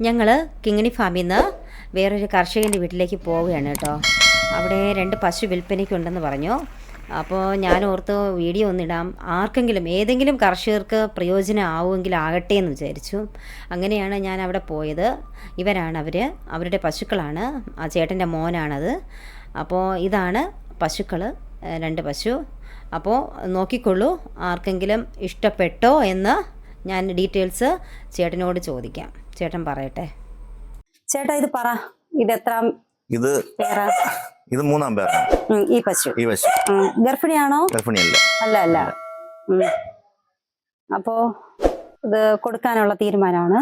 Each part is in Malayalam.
ഞങ്ങൾ കിങ്ങിണി ഫാമിൽ നിന്ന് വേറൊരു കർഷകന്റെ വീട്ടിലേക്ക് പോവുകയാണ് കേട്ടോ. അവിടെ രണ്ട് പശു വിൽപ്പനയ്ക്കുണ്ടെന്ന് പറഞ്ഞു. അപ്പോൾ ഞാൻ ഓർത്ത് വീഡിയോ ഒന്നിടാം ആർക്കെങ്കിലും ഏതെങ്കിലും കർഷകർക്ക് പ്രയോജനം ആവുമെങ്കിൽ ആകട്ടെ എന്ന് വിചാരിച്ചു. അങ്ങനെയാണ് ഞാൻ അവിടെ പോയത്. ഇവരാണ് അവർ അവരുടെ പശുക്കളാണ്. ആ ചേട്ടന്റെ മോനാണത്. അപ്പോൾ ഇതാണ് പശുക്കൾ രണ്ട് പശു. അപ്പോൾ നോക്കിക്കൊള്ളൂ ആർക്കെങ്കിലും ഇഷ്ടപ്പെട്ടോ എന്ന് ഞാൻ ഡീറ്റെയിൽസ് ചേട്ടനോട് ചോദിക്കാം. ചേട്ടൻ പറയട്ടെ. ചേട്ടാ ഇത് പറ. ഇത് എത്ര ഇത് പേരാ? ഇത് മൂന്നാം പേരാണ്. ഈ പശു. ഈ പശു. ഗർഭിണിയാണോ? ഗർഭിണിയല്ല. അല്ല അല്ല. അപ്പോ ഇത് കൊടുക്കാനുള്ള തീരുമാനമാണ്.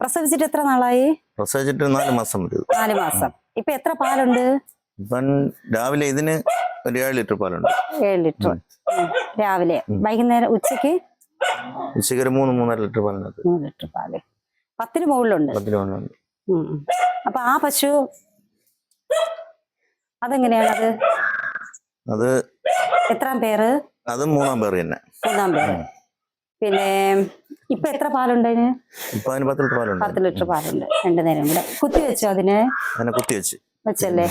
പ്രസവിച്ചിട്ട് എത്ര നാളായി? പ്രസവിച്ചിട്ട് നാല് മാസം. നാല് മാസം. ഇപ്പൊ എത്ര പാലുണ്ട്? ഇപ്പം രാവിലെ ഇതിന് ഒരു ഏഴ് ലിറ്റർ പാലുണ്ട്. ഏഴ് ലിറ്റർ. രാവിലെ. വൈകുന്നേരം ഉച്ചയ്ക്ക് ഉച്ചയ്ക്ക് ഒരു മൂന്ന് മൂന്നര ലിറ്റർ പാലിനകത്ത്. മൂന്ന് ലിറ്റർ പാൽ. പത്തിന് മുകളിലുണ്ട്. അപ്പൊ ആ പശു അതെങ്ങനെയാണത് അത്? എത്രാം പേര്? അത് മൂന്നാം പേര് തന്നെ. മൂന്നാം പേര്. പിന്നെ ഇപ്പൊ എത്ര പാലുണ്ട് അതിന്? പത്ത് ലിറ്റർ പാലുണ്ട്. പത്ത് ലിറ്റർ പാലുണ്ട്. രണ്ടു നേരം കൂടെ. കുത്തി വെച്ചോ അതിന്? അതിനെ കുത്തി വെച്ച്. വെച്ചല്ലേ?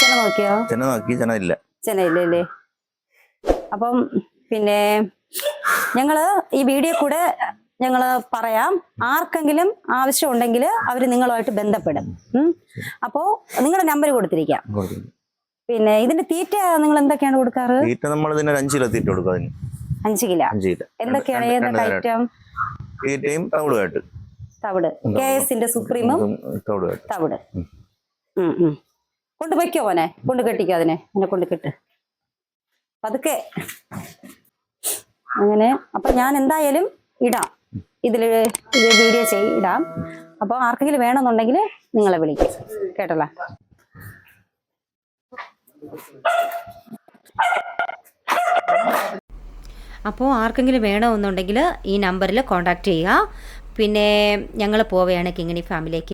ചെന നോക്കിയോ? ചെന നോക്കി ചെന ഇല്ല. ചെനയില്ലല്ലേ? അപ്പം പിന്നെ ഞങ്ങൾ ഈ വീഡിയോ കൂടെ ഞങ്ങൾ പറയാം. ആർക്കെങ്കിലും ആവശ്യം ഉണ്ടെങ്കിൽ അവർ നിങ്ങളുമായിട്ട് ബന്ധപ്പെടും. അപ്പോ നിങ്ങളുടെ നമ്പർ കൊടുത്തിരിക്കാം. പിന്നെ ഇതിന്റെ തീറ്റ നിങ്ങൾ എന്തൊക്കെയാണ് കൊടുക്കാറ്? തീറ്റ നമ്മൾ ഇതിന് അഞ്ച് കിലോ തീറ്റ കൊടുക്കും അഞ്ച് കിലോ. അഞ്ച് കിലോ. എന്തൊക്കെയാണ്? ഏതൊക്കെ ഐറ്റം തീറ്റയും തവിടുമായിട്ട്. തവിട്. കെ എസിന്റെ സുപ്രീമും തവിട്. കൊണ്ട് വയ്ക്കോ അവനെ കൊണ്ട് കെട്ടിക്കോ അതിനെ? എന്നെ കൊണ്ട് കെട്ട്. പതുക്കെ. അങ്ങനെ. അപ്പൊ ഞാൻ എന്തായാലും ഇടാം. ഇതിൽ ഇത് വീഡിയോ ചെയ്യിടാം. അപ്പോൾ ആർക്കെങ്കിലും വേണമെന്നുണ്ടെങ്കിൽ നിങ്ങളെ വിളിക്കും. കേട്ടല്ലോ? അപ്പോൾ ആർക്കെങ്കിലും വേണമെന്നുണ്ടെങ്കിൽ ഈ നമ്പറിൽ കോൺടാക്റ്റ് ചെയ്യുക പിന്നെ ഞങ്ങൾ പോവുകയാണ് കിങ്ങിണി ഫാമിലേക്ക്